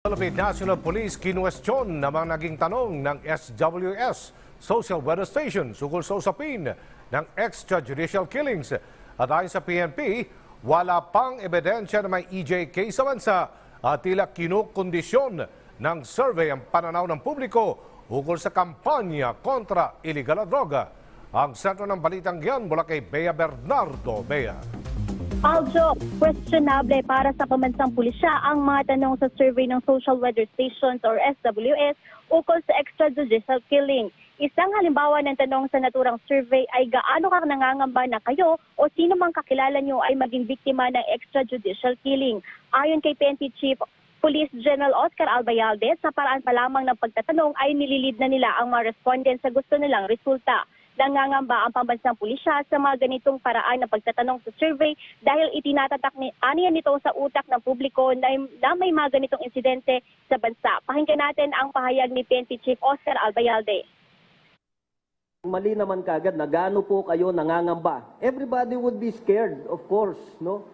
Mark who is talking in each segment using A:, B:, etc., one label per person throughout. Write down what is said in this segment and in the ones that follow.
A: Philippine National Police kinuwestiyon namang naging tanong ng SWS Social Weather Station sukol sa usapin ng extrajudicial killings. At ayon sa PNP, wala pang ebidensya na may EJK sa bansa at tila kinukondisyon ng survey ang pananaw ng publiko ukol sa kampanya kontra illegal na droga. Ang sentro ng balitang yan mula kay Bea Bernardo. Bea.
B: Aljo, questionable para sa pamansang pulisya ang mga tanong sa survey ng Social Weather Stations or SWS ukol sa extrajudicial killing. Isang halimbawa ng tanong sa naturang survey ay gaano ka nangangamba na kayo o sino mang kakilala nyo ay maging biktima ng extrajudicial killing. Ayon kay PNP Chief Police General Oscar Albayalde, sa paraan pa lamang ng pagtatanong ay nililid na nila ang mga respondents sa gusto nilang resulta. Nangangamba ang pambansang pulisya sa mga ganitong paraan ng pagtatanong sa survey dahil itinatatak ni aniya nito sa utak ng publiko na, na may mga ganitong insidente sa bansa. Pakinggan natin ang pahayag ni PNP Chief Oscar Albayalde.
C: Mali naman kagad na gaano po kayo nangangamba. Everybody would be scared, of course, no?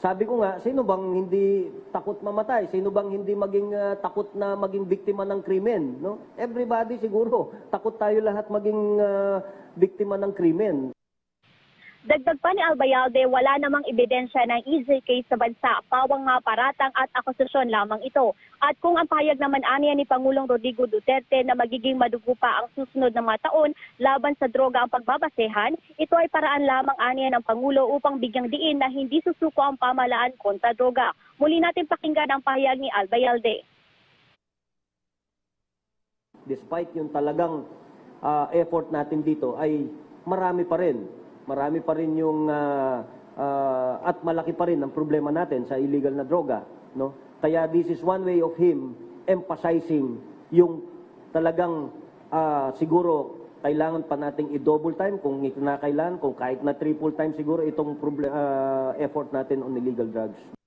C: Sabi ko nga, sino bang hindi takot mamatay? Sino bang hindi maging ah, takot na maging biktima ng krimen, no? Everybody siguro, takot tayo lahat maging ah, biktima ng krimen.
B: Dagdag pa ni Albayalde, wala namang ebidensya ng EJK sa bansa, pawang mga paratang at akusasyon lamang ito. At kung ang pahayag naman aniya ni Pangulong Rodrigo Duterte na magiging madugo pa ang susunod na mga taon laban sa droga ang pagbabasehan, ito ay paraan lamang aniya ng Pangulo upang bigyang diin na hindi susuko ang pamalaan kontra droga. Muli natin pakinggan ang pahayag ni Albayalde.
C: Despite yung talagang ah, effort natin dito ay marami pa rin. Marami pa rin yung ah, ah, at malaki pa rin ang problema natin sa illegal na droga, no? Kaya this is one way of him emphasizing yung talagang ah, siguro kailangan pa nating i-double time kung kinakailangan, kung kahit na triple time siguro itong proble- ah, effort natin on illegal drugs.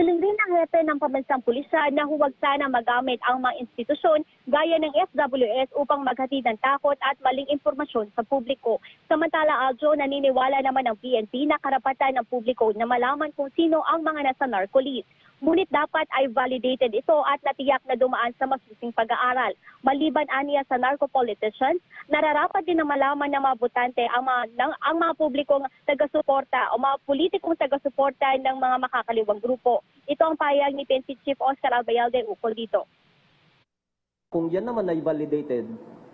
B: Siling rin ang hepe ng pambansang pulisya na huwag sana magamit ang mga institusyon gaya ng SWS upang maghatid ng takot at maling impormasyon sa publiko. Samantala, Aljo, naniniwala naman ng PNP na karapatan ng publiko na malaman kung sino ang mga nasa narcolis. Ngunit dapat ay validated ito at natiyak na dumaan sa masusing pag-aaral. Maliban aniya sa narco-politicians, nararapat din na malaman ng mga botante ang mga, ng, ang mga publikong taga-suporta o mga politikong taga-suporta ng mga makakaliwang grupo. Ito ang payag ni PNP Chief Oscar Albayalde ukol dito.
C: Kung yan naman ay validated,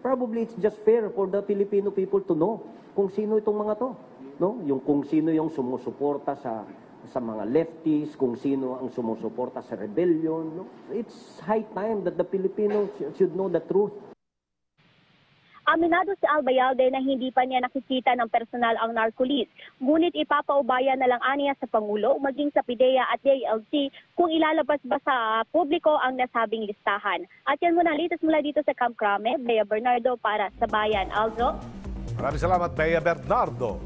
C: probably it's just fair for the Filipino people to know kung sino itong mga to. No? Yung kung sino yung sumusuporta sa sa mga lefties, kung sino ang sumusuporta sa rebellion. No? It's high time that the Filipinos should know the truth.
B: Aminado si Albayalde na hindi pa niya nakikita ng personal ang narcolis. Ngunit ipapaubaya na lang aniya sa Pangulo, maging sa PIDEA at JLC kung ilalabas ba sa publiko ang nasabing listahan. At yan muna, latest mula dito sa Camp Crame, Bea Bernardo para sa Bayan. Alzo?
A: Maraming salamat, Bea Bernardo.